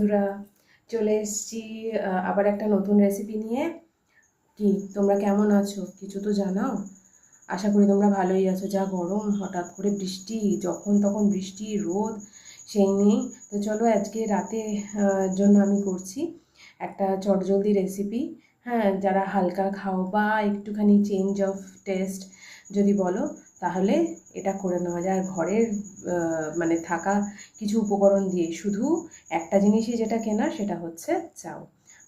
বন্ধুরা, চলে এসেছি আবার একটা নতুন রেসিপি নিয়ে। কি, তোমরা কেমন আছো? কিছু তো জানাও? আশা করি তোমরা ভালোই আছো। যা গরম, হঠাৎ করে বৃষ্টি, যখন তখন বৃষ্টি, রোদ, সেই নিয়েই। তো চলো আজকে রাতে জন্য আমি করছি একটা চটজলদি রেসিপি হ্যাঁ যারা হালকা খাও বা একটুখানি চেঞ্জ অফ টেস্ট যদি বলো তাহলে এটা করে নেওয়া যায়। আর ঘরের মানে থাকা কিছু উপকরণ দিয়ে শুধু একটা জিনিসই যেটা কেনা সেটা হচ্ছে চাউ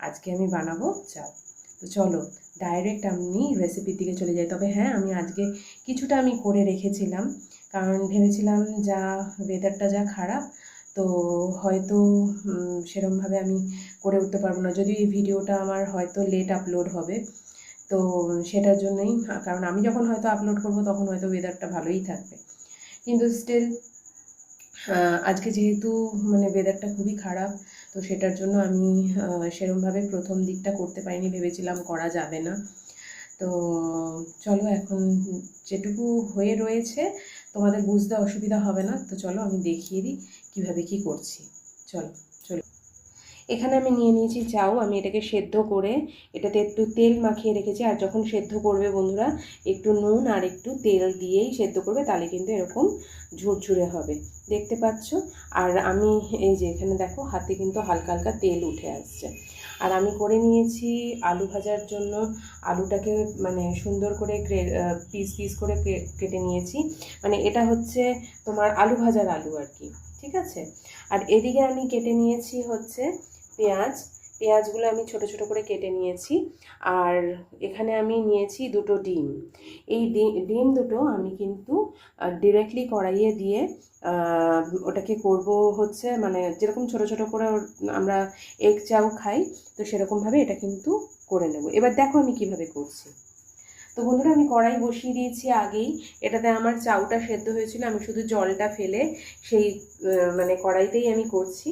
আজকে আমি বানাবো চাউ তো চলো ডাইরেক্ট আমি রেসিপির দিকে চলে যাই। তবে হ্যাঁ আমি আজকে কিছুটা আমি করে রেখেছিলাম। কারণ ভেবেছিলাম যা ওয়েদারটা যা খারাপ, তো হয়তো সেরমভাবে আমি করে উঠতে পারব না। যদি এই ভিডিওটা আমার হয়তো লেট আপলোড হবে। তো সেটার জন্যই কারণ আমি যখন হয়তো আপলোড করব তখন হয়তো ওয়েদারটা ভালোই থাকবে। কিন্তু স্টিল আজকে যেহেতু মানে ওয়েদারটা খুবই খারাপ, তো সেটার জন্য আমি সেরমভাবে প্রথম দিকটা করতে পারিনি, ভেবেছিলাম করা যাবে না। তো চলো এখন যেটুকু হয়ে রয়েছে, তোমাদের বুঝতে অসুবিধা হবে না, তো চলো আমি দেখিয়ে দিই কীভাবে কি করছি। চলো। এখানে আমি নিয়ে নিয়েছি চাউ আমি এটাকে সেদ্ধ করে এটাতে একটু তেল মাখিয়ে রেখেছি, আর যখন সেদ্ধ করবে বন্ধুরা, একটু নুন আর একটু তেল দিয়েই সেদ্ধ করবে, তাহলে কিন্তু এরকম ঝুরঝুরে হবে। দেখতে পাচ্ছ? আর আমি এই যে এখানে দেখো, হাতে কিন্তু হালকা হালকা তেল উঠে আসছে। আর আমি করে নিয়েছি আলু ভাজার জন্য, আলুটাকে মানে সুন্দর করে পিস পিস করে কেটে নিয়েছি। মানে এটা হচ্ছে তোমার আলু ভাজার আলু আর কি, ঠিক আছে? আর এদিকে আমি কেটে নিয়েছি হচ্ছে পেঁয়াজ, পেঁয়াজগুলো আমি ছোট ছোট করে কেটে নিয়েছি আর এখানে আমি নিয়েছি দুটো ডিম। এই ডিম দুটো আমি কিন্তু ডিরেক্টলি কড়াইয়ে দিয়ে ওটাকে করব হচ্ছে মানে যেরকম ছোট ছোট করে আমরা এগ চাও খাই, তো সেরকমভাবে এটা কিন্তু করে নেব। এবার দেখো আমি কীভাবে করছি। তো বন্ধুরা আমি কড়াই বসিয়ে দিয়েছি আগেই, এটাতে আমার চাউটা সেদ্ধ হয়েছিল, আমি শুধু জলটা ফেলে সেই মানে কড়াইতেই আমি করছি।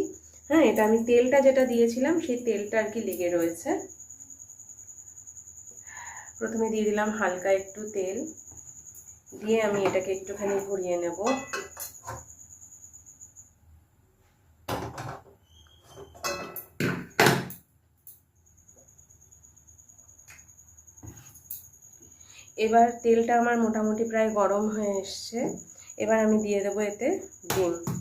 হ্যাঁ এটা আমি তেলটা যেটা দিয়েছিলাম, সেই তেলটা আর কি লেগে রয়েছে। প্রথমে দিয়ে দিলাম হালকা একটু তেল। দিয়ে আমি এটাকে একটুখানি ঘুরিয়ে নেব। এবার তেলটা আমার মোটামুটি প্রায় গরম হয়ে এসছে। এবার আমি দিয়ে দেবো এতে ডিম।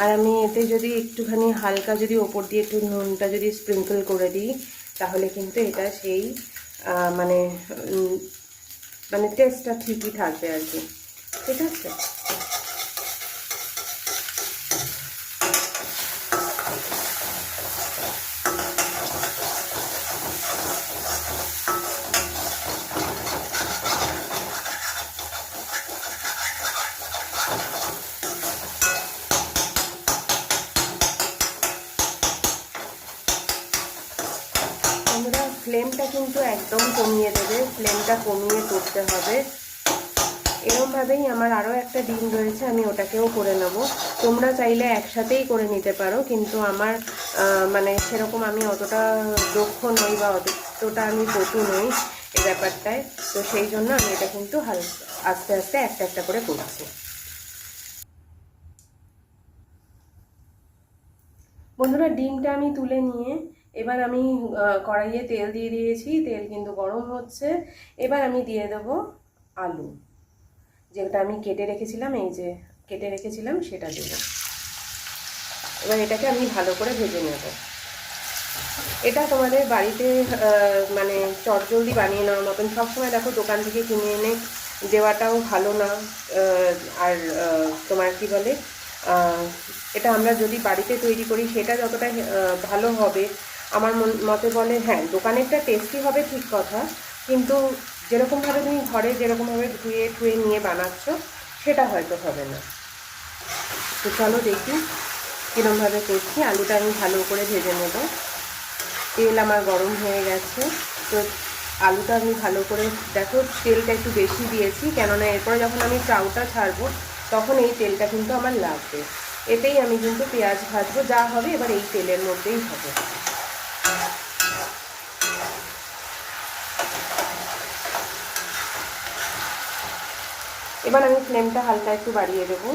আর আমি এতে যদি একটুখানি হালকা যদি ওপর দিয়ে একটু নুনটা যদি স্প্রিঙ্কল করে দিই, তাহলে কিন্তু এটা সেই মানে মানে টেস্টটা ঠিকই থাকবে আর কি। ঠিক আছে তোমরা ফ্লেমটা কিন্তু একদম কমিয়ে দেবে ফ্লেমটা কমিয়ে করতে হবে। এরমভাবেই আমার আরও একটা ডিম রয়েছে, আমি ওটাকেও করে নেব। তোমরা চাইলে একসাথেই করে নিতে পারো, কিন্তু আমার মানে সেরকম আমি অতটা দক্ষ নই বা অতটা আমি পটু নই এ ব্যাপারটায়। তো সেই জন্য আমি এটা কিন্তু আস্তে আস্তে একটা একটা করে করছি। বন্ধুরা, ডিমটা আমি তুলে নিয়ে এবার আমি কড়াইয়ে তেল দিয়ে দিয়েছি, তেল কিন্তু গরম হচ্ছে। এবার আমি দিয়ে দেব আলু। যেটা আমি কেটে রেখেছিলাম, এই যে কেটে রেখেছিলাম, সেটা দেব। এবার এটাকে আমি ভালো করে ভেজে নেব। এটা তোমাদের বাড়িতে মানে চটজলদি বানিয়ে নেওয়ার মতন। সবসময় দেখো দোকান থেকে কিনে এনে দেওয়াটাও ভালো না আর তোমার কি বলে এটা আমরা যদি বাড়িতে তৈরি করি, সেটা যতটা ভালো হবে আমার মতে বলে হ্যাঁ দোকানেরটা টেস্টি হবে ঠিক কথা, কিন্তু যেরকমভাবে তুমি ঘরে যেরকমভাবে ধুয়ে ধুয়ে নিয়ে বানাচ্ছ, সেটা হয়তো হবে না। তো চলো দেখি কীরমভাবে করছি। আলুটা আমি ভালো করে ভেজে নেব। তেল আমার গরম হয়ে গেছে, তো আলুটা আমি ভালো করে, দেখো তেলটা একটু বেশি দিয়েছি, কেননা এরপরে যখন আমি চাউটা ছাড়বো, তখন এই তেলটা কিন্তু আমার লাগবে। এতেই আমি কিন্তু পেঁয়াজ ভাজবো, যা হবে এবার এই তেলের মধ্যেই হবে। এবার আমি ফ্লেমটা হালকা একটু বাড়িয়ে দেবো।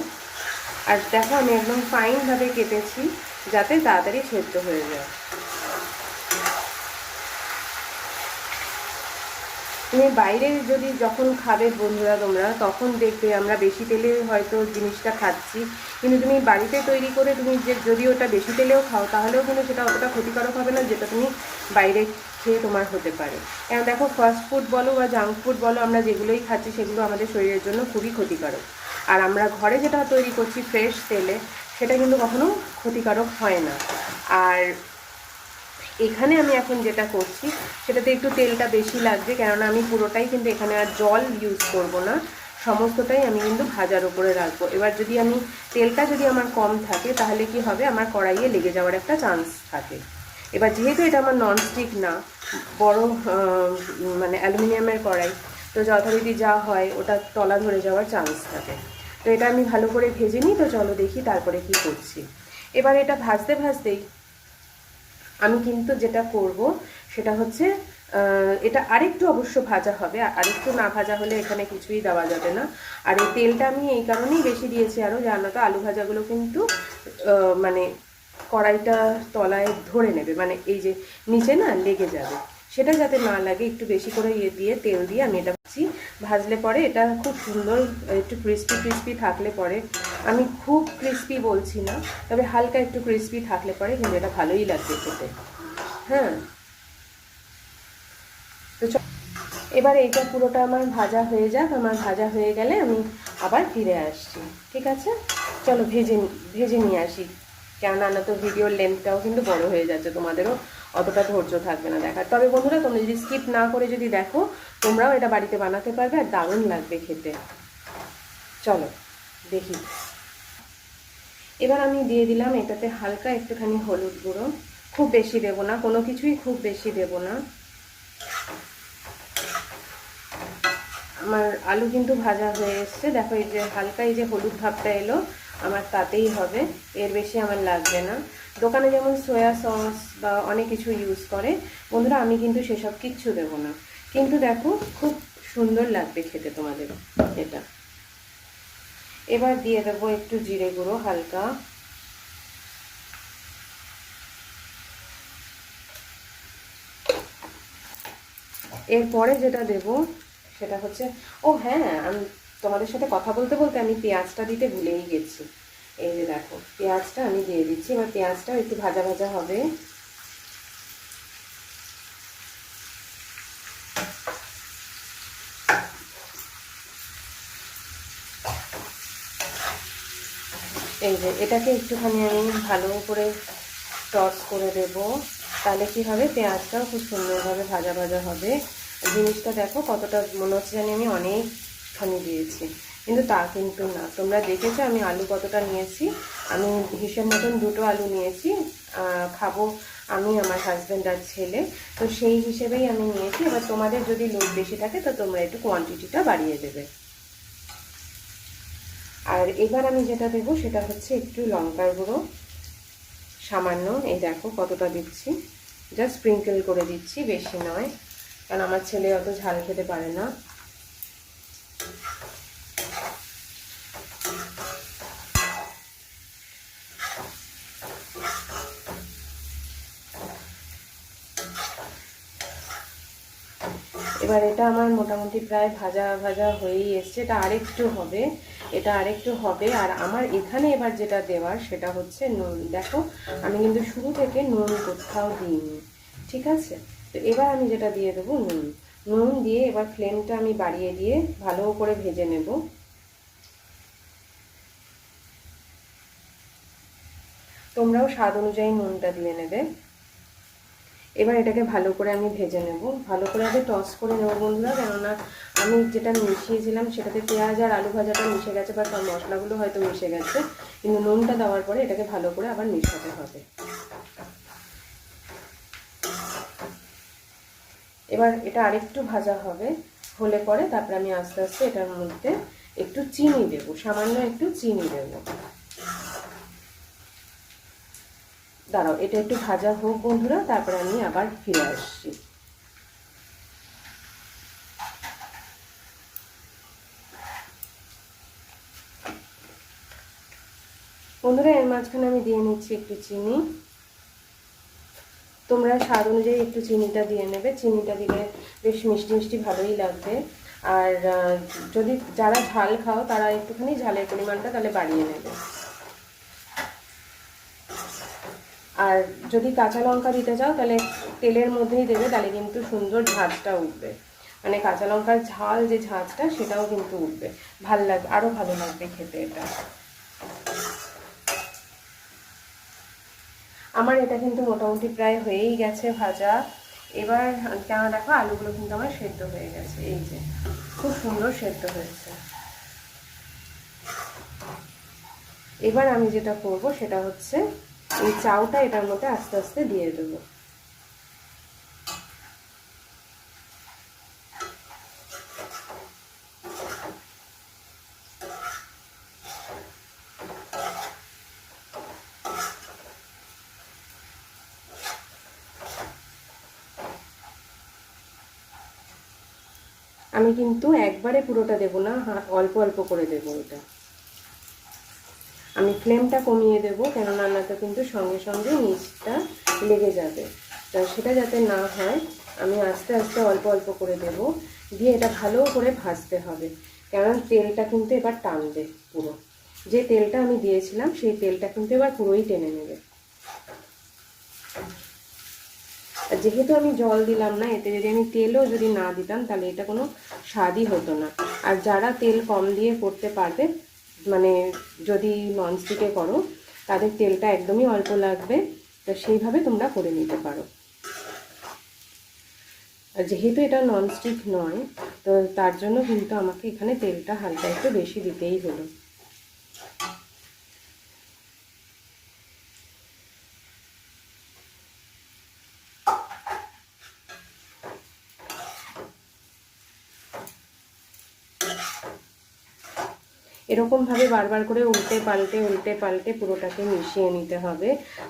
আর দেখো, আমি একদম ফাইনভাবে কেটেছি, যাতে তাড়াতাড়ি সেদ্ধ হয়ে যায়। তুমি বাইরে যদি যখন খাবে বন্ধুরা তোমরা, তখন দেখবে আমরা বেশি তেলে হয়তো জিনিসটা খাচ্ছি। কিন্তু তুমি বাড়িতে তৈরি করে তুমি যে, যদি ওটা বেশি তেলেও খাও, তাহলেও কিন্তু সেটা অতটা ক্ষতিকারক হবে না, যেটা তুমি বাইরে খেয়ে তোমার হতে পারে। কারণ দেখো ফাস্ট ফুড বলো বা জাঙ্ক ফুড বলো, আমরা যেগুলোই খাচ্ছি সেগুলো আমাদের শরীরের জন্য খুবই ক্ষতিকারক। আর আমরা ঘরে যেটা তৈরি করছি ফ্রেশ তেলে, সেটা কিন্তু কখনো ক্ষতিকারক হয় না। আর এখানে আমি এখন যেটা করছি, সেটাতে একটু তেলটা বেশি লাগবে, কেননা আমি পুরোটাই কিন্তু এখানে আর জল ইউজ করব না। সমস্তটাই আমি কিন্তু ভাজার উপরে রাখব। এবার যদি আমি, তেলটা যদি আমার কম থাকে, তাহলে কি হবে? আমার কড়াইয়ে লেগে যাওয়ার একটা চান্স থাকে। এবার যেহেতু এটা আমার ননস্টিক না, বড় মানে অ্যালুমিনিয়ামের কড়াই, তো যথারীতি যা হয় ওটা তলা ধরে যাওয়ার চান্স থাকে। তো এটা আমি ভালো করে ভেজে নিই, তো চলো দেখি তারপরে কি করছি। এবার এটা ভাজতে ভাজতেই আমি কিন্তু যেটা করব, সেটা হচ্ছে এটা আরেকটু অবশ্য ভাজা হবে আরেকটু না ভাজা হলে এখানে কিছুই দেওয়া যাবে না। আর এই তেলটা আমি এই কারণেই বেশি দিয়েছি আরও জানো তো, আলু ভাজাগুলো কিন্তু মানে কড়াইটা তলায় ধরে নেবে মানে এই যে নিচে না লেগে যাবে। সেটা যাতে না লাগে, একটু বেশি করে ইয়ে দিয়ে, তেল দিয়ে আমি এটা ভাজছি। ভাজলে পরে এটা খুব সুন্দর, একটু ক্রিস্পি ক্রিস্পি থাকলে পরে, আমি খুব ক্রিস্পি বলছি না, তবে হালকা একটু ক্রিস্পি থাকলে পরে কিন্তু এটা ভালোই লাগবে খেতে। হ্যাঁ? তো এবার এইটা পুরোটা আমার ভাজা হয়ে যাক, আমার ভাজা হয়ে গেলে আমি আবার ফিরে আসছি। ঠিক আছে? চলো ভেজে ভেজে নিয়ে আসি। কেননা না তো ভিডিওর লেন্থটাও কিন্তু বড় হয়ে যাচ্ছে, তোমাদেরও অতটা ধৈর্য থাকবে না দেখার। তবে বন্ধুরা, তোমরা যদি স্কিপ না করে যদি দেখো, তোমরাও এটা বাড়িতে বানাতে পারবে আর দারুণ লাগবে খেতে। চলো, দেখি। এবার আমি দিয়ে দিলাম এটাতে হালকা একটুখানি হলুদ গুঁড়ো। খুব বেশি দেবো না, কোনো কিছুই খুব বেশি দেবো না। আমার আলু কিন্তু ভাজা হয়ে এসছে। দেখো এই যে হালকা এই যে হলুদ ভাবটা এলো আমার তাতেই হবে। এর বেশি আমার লাগবে না। দোকানে যেমন সয়া সস বা অনেক কিছু ইউজ করে, বন্ধুরা, আমি কিন্তু সেসব কিচ্ছু দেবো না। কিন্তু দেখো, খুব সুন্দর লাগবে খেতে তোমাদের এটা। এবার দিয়ে দেবো একটু জিরে গুঁড়ো হালকা। এরপরে যেটা দেব, সেটা হচ্ছে, ও হ্যাঁ আমি তোমাদের সাথে কথা বলতে বলতে আমি পেঁয়াজটা দিতে ভুলেই গেছি। এই যে দেখো, পেঁয়াজটা আমি দিয়ে দিচ্ছি, এবার পেঁয়াজটা একটু ভাজা ভাজা হবে। এই যে, এটাকে একটুখানি আমি ভালো করে টস করে দেব। তাহলে কি হবে? পেঁয়াজটাও খুব সুন্দরভাবে ভাজা ভাজা হবে। জিনিসটা দেখো কতটা মনে হচ্ছে জানি আমি অনেকখানি দিয়েছি। কিন্তু তা কিন্তু না। তোমরা দেখেছ আমি আলু কতটা নিয়েছি? আমি হিসেব মতন দুটো আলু নিয়েছি। খাব আমি আমার হাজব্যান্ড আর ছেলে। তো সেই হিসেবেই আমি নিয়েছি। এবার তোমাদের যদি লোক বেশি থাকে, তো তোমরা একটু কোয়ান্টিটিটা বাড়িয়ে দেবে। আর এবার আমি যেটা দেবো, সেটা হচ্ছে একটু লঙ্কার গুঁড়ো। সামান্য, এই দেখো কতটা দিচ্ছি। জাস্ট স্প্রিঙ্কেল করে দিচ্ছি, বেশি নয়। কারণ আমার ছেলে অত ঝাল খেতে পারে না। এবার এটা আমার মোটামুটি প্রায় ভাজা ভাজা হয়েই এসছে। এটা আরেকটু হবে। এটা আরেকটু হবে। আর আমার এখানে এবার যেটা দেওয়ার সেটা হচ্ছে নুন। দেখো, আমি কিন্তু শুরু থেকে নুন কোথাও দিইনি। ঠিক আছে? তো এবার আমি যেটা দিয়ে দেবো, নুন। নুন দিয়ে এবার ফ্লেমটা আমি বাড়িয়ে দিয়ে ভালো করে ভেজে নেব। তোমরাও স্বাদ অনুযায়ী নুনটা দিয়ে নেবে। এবার এটাকে ভালো করে আমি ভেজে নেব। ভালো করে আগে টস করে নেব বন্ধুরা, কেননা আমি যেটা মিশিয়েছিলাম সেটাতে পেঁয়াজ আর আলু ভাজাটা মিশে গেছে বা তার মশলাগুলো হয়তো মিশে গেছে, কিন্তু নুনটা দেওয়ার পরে এটাকে ভালো করে আবার মিশাতে হবে। এবার এটা আরেকটু ভাজা হবে, হলে পরে তারপরে আমি আস্তে আস্তে এটার মধ্যে একটু চিনি দেবো, সামান্য একটু চিনি দেবো। দাঁড়াও, এটা একটু ভাজা হোক বন্ধুরা, তারপরে আমি আবার ফিরে আসছি। বন্ধুরা, এর মাঝখানে আমি দিয়ে নিচ্ছি একটু চিনি। তোমরা স্বাদ অনুযায়ী একটু চিনিটা দিয়ে নেবে। চিনিটা দিলে বেশ মিষ্টি মিষ্টি ভালোই লাগবে। আর যদি যারা ঝাল খাও, তারা একটুখানি ঝালের পরিমাণটা তাহলে বাড়িয়ে নেবে। আর যদি কাঁচা লঙ্কা দিতে চাও, তাহলে তেলের মধ্যেই দেবে, তাহলে কিন্তু সুন্দর ঝাঁঝটা উঠবে। মানে কাঁচা লঙ্কার ঝাল যে ঝাঁঝটা, সেটাও কিন্তু উঠবে। ভালো লাগবে আরও ভালো লাগবে খেতে এটা। আমার এটা কিন্তু মোটামুটি প্রায় হয়েই গেছে ভাজা। এবার কেন দেখো, আলুগুলো কিন্তু আমার সেদ্ধ হয়ে গেছে, এই যে। খুব সুন্দর সেদ্ধ হয়েছে। এবার আমি যেটা করব, সেটা হচ্ছে এই চাউটা এটার মধ্যে আস্তে আস্তে দিয়ে দেবো। আমি কিন্তু একবারে পুরোটা দেবো না অল্প অল্প করে দেবো এটা। আমি ফ্লেমটা কমিয়ে দেবো কেন রান্নাটা কিন্তু সঙ্গে সঙ্গে নিচটা লেগে যাবে। তা সেটা যাতে না হয়, আমি আস্তে আস্তে অল্প অল্প করে দেব, দিয়ে এটা ভালো করে ভাজতে হবে। কেননা তেলটা কিন্তু এবার টানবে পুরো। যে তেলটা আমি দিয়েছিলাম, সেই তেলটা কিন্তু এবার পুরোই টেনে নেবে। যেহেতু আমি জল দিলাম না, এতে যদি আমি তেলও যদি না দিতাম, তাহলে এটা কোনো স্বাদই হতো না। আর যারা তেল কম দিয়ে করতে পারবে মানে যদি ননস্টিকে করো, তাদের তেলটা একদমই অল্প লাগবে, তো সেইভাবে তোমরা করে নিতে পারো। আর যেহেতু এটা ননস্টিক নয়, তো তার জন্য কিন্তু আমাকে এখানে তেলটা হালকা একটু বেশি দিতেই হলো। এরকমভাবে বারবার করে উল্টে পাল্টে উল্টে পাল্টে পুরোটাকে মিশিয়ে নিতে হবে,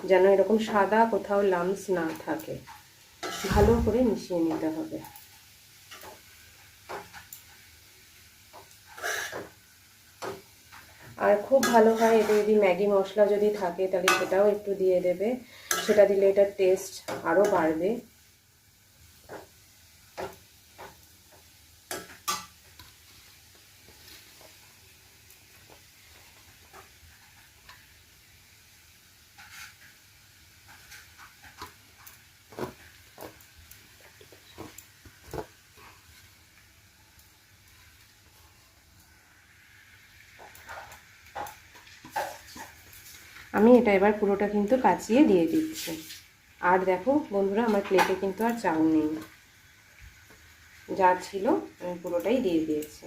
যেন এরকম সাদা কোথাও লামস না থাকে। ভালো করে মিশিয়ে নিতে হবে। আর খুব ভালো হয় এতে যদি ম্যাগি মশলা যদি থাকে, তাহলে সেটাও একটু দিয়ে দেবে। সেটা দিলে এটার টেস্ট আরও বাড়বে আমি এটা এবার পুরোটা কিন্তু কাচিয়ে দিয়ে দিচ্ছি। আর দেখো বন্ধুরা, আমার প্লেটে কিন্তু আর চাউ নেই। যা ছিল আমি পুরোটাই দিয়ে দিয়েছি।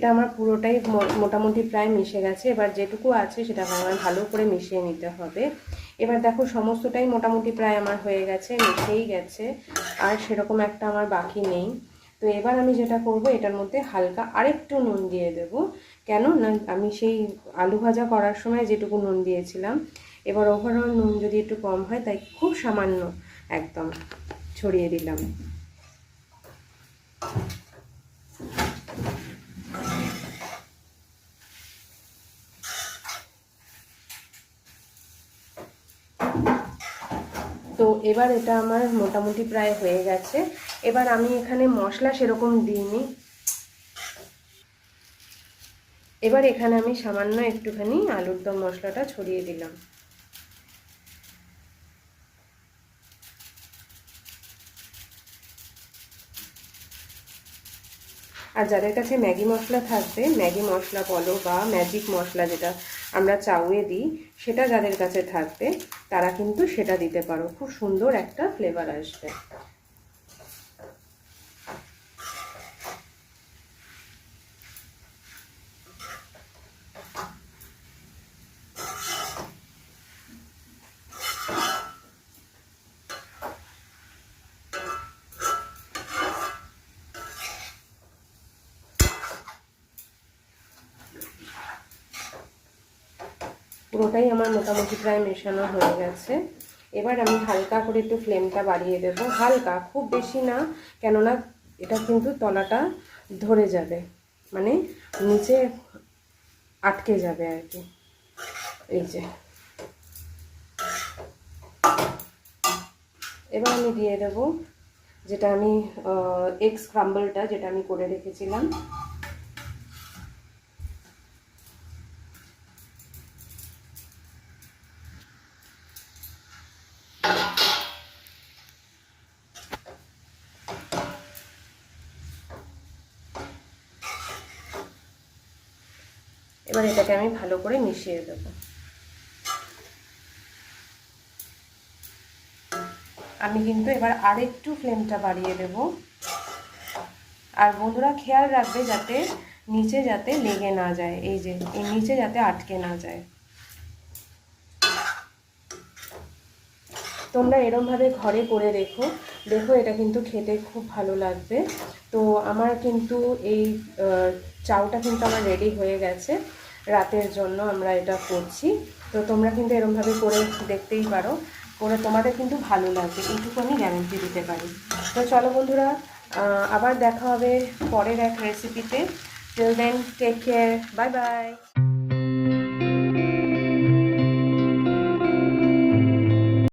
এটা আমার পুরোটাই মোটামুটি প্রায় মিশে গেছে। এবার যেটুকু আছে সেটা আমার ভালো করে মিশিয়ে নিতে হবে। এবার দেখো সমস্তটাই মোটামুটি প্রায় আমার হয়ে গেছে, মিশেই গেছে। আর সেরকম একটা আমার বাকি নেই। তো এবার আমি যেটা করব, এটার মধ্যে হালকা আরেকটু নুন দিয়ে দেব। কেন? না, আমি সেই আলু ভাজা করার সময় যেটুকু নুন দিয়েছিলাম। এবার ওভারঅল নুন যদি একটু কম হয়, তাই খুব সামান্য একদম ছড়িয়ে দিলাম। এবার এটা আমার মোটামুটি প্রায় হয়ে গেছে। এবার আমি এখানে মশলা সেরকম দিইনি। এবার এখানে আমি সামান্য একটুখানি আলুর দম মশলাটা ছড়িয়ে দিলাম। আর যাদের কাছে ম্যাগি মশলা থাকবে, ম্যাগি মশলা বলো বা ম্যাজিক মশলা যেটা আমরা চাউয়ে দিই, সেটা যাদের কাছে থাকবে, তারা কিন্তু সেটা দিতে পারো। খুব সুন্দর একটা ফ্লেভার আসবে। পুরোটাই আমার মোটামুটি প্রায় মেশানো হয়ে গেছে। এবার আমি হালকা করে একটু ফ্লেমটা বাড়িয়ে দেব। হালকা, খুব বেশি না, কেননা এটা কিন্তু তলাটা ধরে যাবে মানে নিচে আটকে যাবে আর কি। এই যে। এবার আমি দিয়ে দেব যেটা আমি এগ স্ক্রাম্বলটা যেটা আমি করে রেখেছিলাম। এবার এটাকে আমি ভালো করে মিশিয়ে দেব। আমি কিন্তু এবার আরেকটু ফ্লেমটা বাড়িয়ে দেব। আর বন্ধুরা, খেয়াল রাখবে যাতে নিচে যাতে লেগে না যায়, এই যে, এই নিচে যাতে আটকে না যায়। তোমরা এরমভাবে ঘরে করে রেখো দেখো, এটা কিন্তু খেতে খুব ভালো লাগবে। তো আমার কিন্তু এই চাউটা কিন্তু আমার রেডি হয়ে গেছে। রাতের জন্য আমরা এটা করছি। তো তোমরা কিন্তু এরমভাবে করে দেখতেই পারো। করে তোমাদের কিন্তু ভালো লাগবে। এইটুকু আমি গ্যারেন্টি দিতে পারি। তো চলো বন্ধুরা আবার দেখা হবে পরের এক রেসিপিতে till then take care bye bye